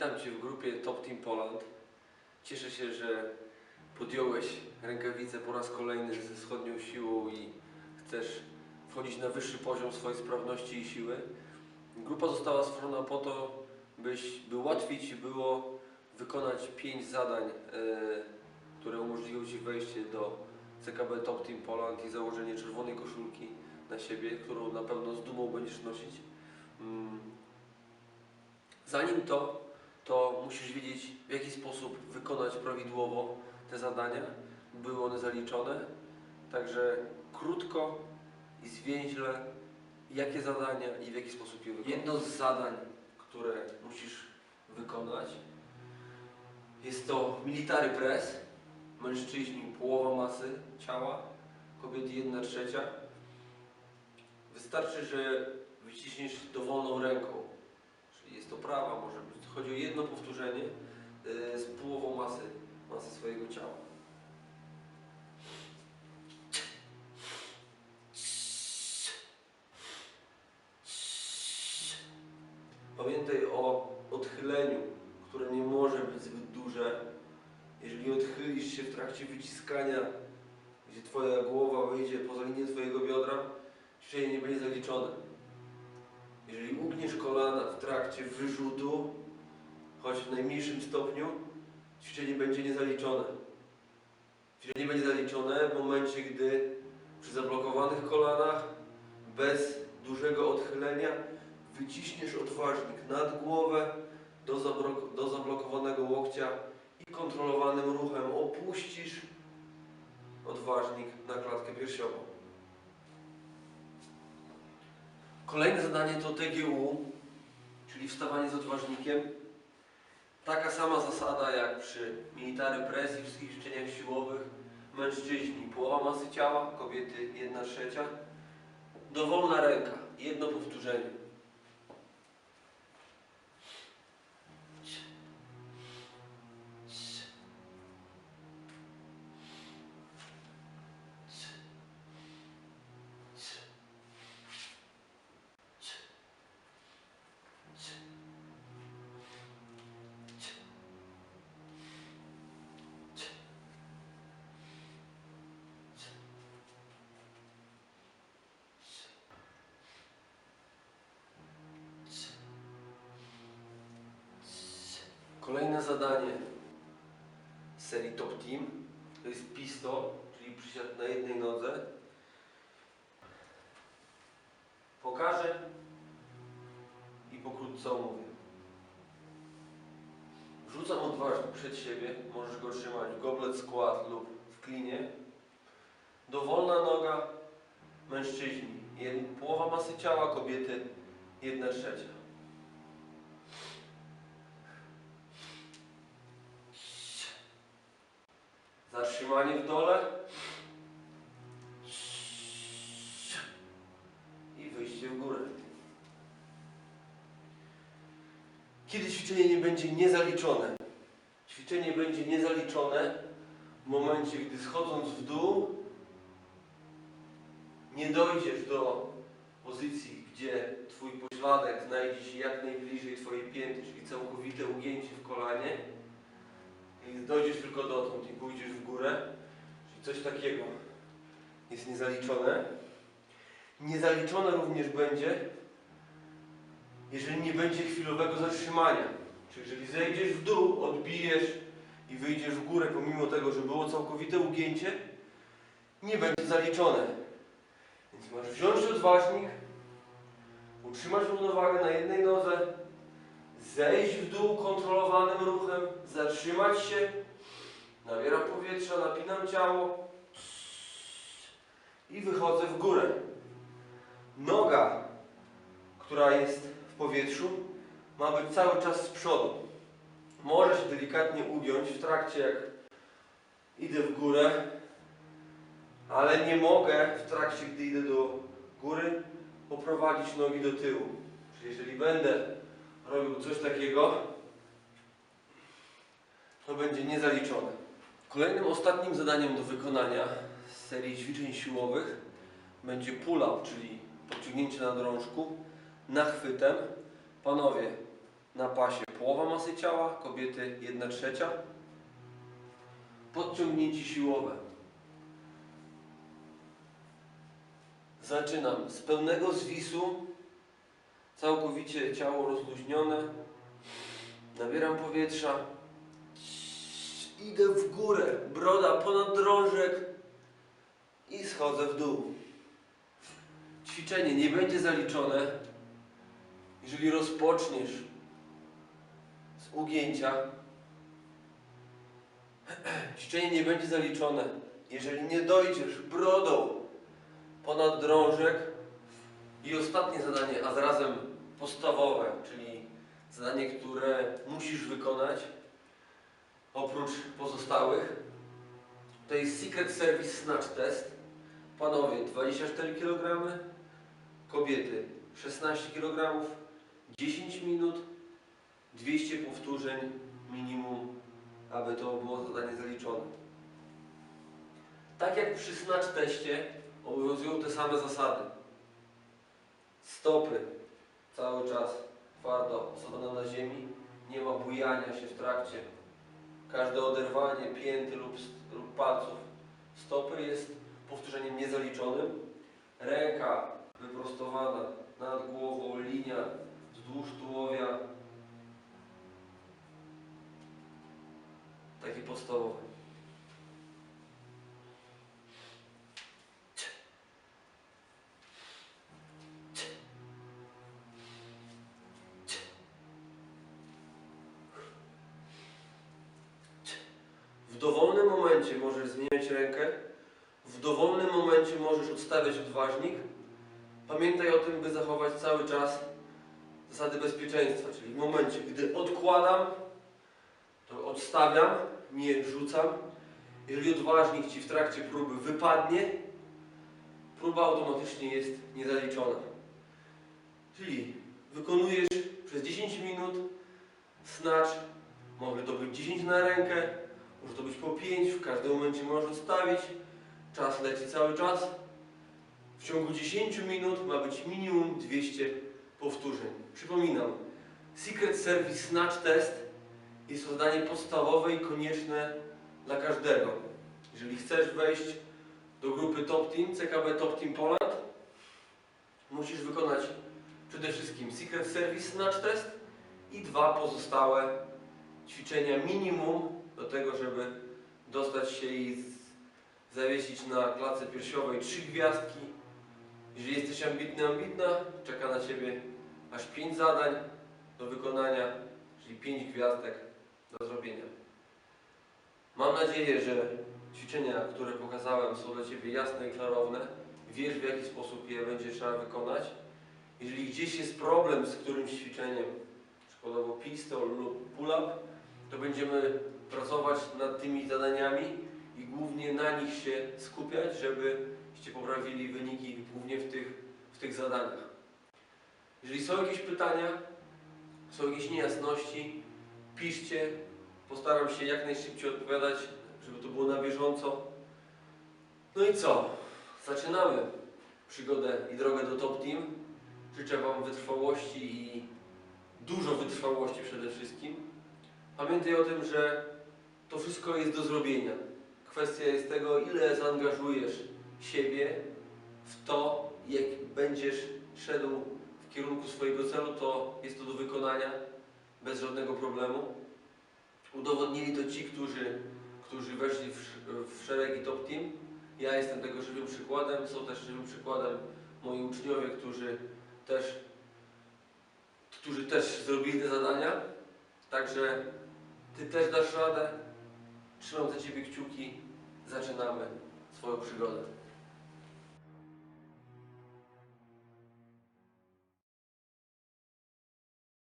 Witam Cię w grupie Top Team Poland. Cieszę się, że podjąłeś rękawice po raz kolejny ze wschodnią siłą i chcesz wchodzić na wyższy poziom swojej sprawności i siły. Grupa została stworzona po to, byś, by łatwiej Ci było wykonać pięć zadań, e, które umożliwią Ci wejście do CKB Top Team Poland i założenie czerwonej koszulki na siebie, którą na pewno z dumą będziesz nosić. Mm. Zanim to, to musisz wiedzieć, w jaki sposób wykonać prawidłowo te zadania, by były one zaliczone. Także krótko i zwięźle, jakie zadania i w jaki sposób je wykonać. Jedno z zadań, które musisz wykonać, jest to military press. Mężczyźni połowa masy ciała, kobiety jedna trzecia. Wystarczy, że wyciśniesz dowolną ręką, czyli jest to prawa, może być. Chodzi o jedno powtórzenie y, z połową masy, masy swojego ciała. Pamiętaj o odchyleniu, które nie może być zbyt duże. Jeżeli odchylisz się w trakcie wyciskania, gdzie Twoja głowa wyjdzie poza linię Twojego biodra, ćwiczenie nie będzie zaliczone. Jeżeli ugniesz kolana w trakcie wyrzutu, choć w najmniejszym stopniu, ćwiczenie będzie niezaliczone. Ćwiczenie będzie zaliczone w momencie, gdy przy zablokowanych kolanach, bez dużego odchylenia, wyciśniesz odważnik nad głowę do, zabro- do zablokowanego łokcia i kontrolowanym ruchem opuścisz odważnik na klatkę piersiową. Kolejne zadanie to TGU, czyli wstawanie z odważnikiem. Taka sama zasada jak przy military press i wszystkich ćwiczeniach siłowych. Mężczyźni połowa masy ciała, kobiety jedna trzecia. Dowolna ręka, jedno powtórzenie. Kolejne zadanie z serii Top Team to jest pistol, czyli przysiad na jednej nodze. Pokażę i pokrótce omówię. Wrzucam odważnik przed siebie, możesz go trzymać w goblet skład lub w klinie. Dowolna noga, mężczyźni, połowa masy ciała, kobiety, jedna trzecia. Zatrzymanie w dole. I wyjście w górę. Kiedy ćwiczenie nie będzie niezaliczone? Ćwiczenie będzie niezaliczone w momencie, gdy schodząc w dół nie dojdziesz do pozycji, gdzie Twój pośladek znajdzie się jak najbliżej Twojej pięty, czyli całkowite ugięcie w kolanie i dojdziesz tylko dotąd i pójdziesz w górę, czyli coś takiego jest niezaliczone. Niezaliczone również będzie, jeżeli nie będzie chwilowego zatrzymania. Czyli jeżeli zejdziesz w dół, odbijesz i wyjdziesz w górę, pomimo tego, że było całkowite ugięcie, nie będzie zaliczone. Więc masz wziąć odważnik, utrzymać równowagę na jednej nodze, zejść w dół kontrolowanym ruchem, zatrzymać się, nabieram powietrza, napinam ciało i wychodzę w górę. Noga, która jest w powietrzu, ma być cały czas z przodu. Może się delikatnie ugiąć w trakcie, jak idę w górę, ale nie mogę w trakcie, gdy idę do góry, poprowadzić nogi do tyłu. Czyli jeżeli będę robił coś takiego, to będzie niezaliczone. Kolejnym, ostatnim zadaniem do wykonania z serii ćwiczeń siłowych będzie pull-up, czyli podciągnięcie na drążku, nachwytem. Panowie, Na pasie połowa masy ciała, kobiety 1 trzecia. Podciągnięcie siłowe. Zaczynam z pełnego zwisu, całkowicie ciało rozluźnione. Nabieram powietrza. Idę w górę, broda ponad drążek i schodzę w dół. Ćwiczenie nie będzie zaliczone, jeżeli rozpoczniesz z ugięcia. Ćwiczenie nie będzie zaliczone, jeżeli nie dojdziesz brodą ponad drążek. I ostatnie zadanie, a zarazem podstawowe, czyli zadanie, które musisz wykonać oprócz pozostałych, to jest Secret Service Snatch Test. Panowie 24 kg, kobiety 16 kg, 10 minut, 200 powtórzeń minimum, aby to było zadanie zaliczone. Tak jak przy snatch teście obowiązują te same zasady. Stopy cały czas twardo osadzone na ziemi, nie ma bujania się w trakcie. Każde oderwanie pięty lub, lub palców stopy jest powtórzeniem niezaliczonym. Ręka wyprostowana nad głową, linia wzdłuż tułowia. Takie podstawowe. Dowolnym momencie możesz zmieniać rękę, w dowolnym momencie możesz odstawiać odważnik. Pamiętaj o tym, by zachować cały czas zasady bezpieczeństwa, czyli w momencie, gdy odkładam, to odstawiam, nie rzucam. Jeżeli odważnik Ci w trakcie próby wypadnie, próba automatycznie jest niezaliczona. Czyli wykonujesz przez 10 minut snatch, może to być 10 na rękę, może to być po 5, w każdym momencie możesz odstawić. Czas leci cały czas. W ciągu 10 minut ma być minimum 200 powtórzeń. Przypominam, Secret Service Snatch Test jest to zadanie podstawowe i konieczne dla każdego. Jeżeli chcesz wejść do grupy Top Team, CKB Top Team Poland, musisz wykonać przede wszystkim Secret Service Snatch Test i dwa pozostałe ćwiczenia minimum do tego, żeby dostać się i zawiesić na klatce piersiowej trzy gwiazdki. Jeżeli jesteś ambitny, ambitna, czeka na Ciebie aż pięć zadań do wykonania, czyli pięć gwiazdek do zrobienia. Mam nadzieję, że ćwiczenia, które pokazałem są dla Ciebie jasne i klarowne. Wiesz w jaki sposób je będzie trzeba wykonać. Jeżeli gdzieś jest problem z którymś ćwiczeniem, przykładowo pistol lub pull-up, to będziemy pracować nad tymi zadaniami i głównie na nich się skupiać, żebyście poprawili wyniki głównie w tych, w tych zadaniach. Jeżeli są jakieś pytania, są jakieś niejasności, piszcie. Postaram się jak najszybciej odpowiadać, żeby to było na bieżąco. No i co? Zaczynamy przygodę i drogę do Top Team. Życzę Wam wytrwałości i dużo wytrwałości przede wszystkim. Pamiętaj o tym, że to wszystko jest do zrobienia. Kwestia jest tego, ile zaangażujesz siebie w to, jak będziesz szedł w kierunku swojego celu, to jest to do wykonania bez żadnego problemu. Udowodnili to ci, którzy, którzy weszli w, w szeregi Top Team. Ja jestem tego żywym przykładem, są też żywym przykładem moi uczniowie, którzy też, którzy też zrobili te zadania. Także Ty też dasz radę. Trzymam za Ciebie kciuki. Zaczynamy swoją przygodę.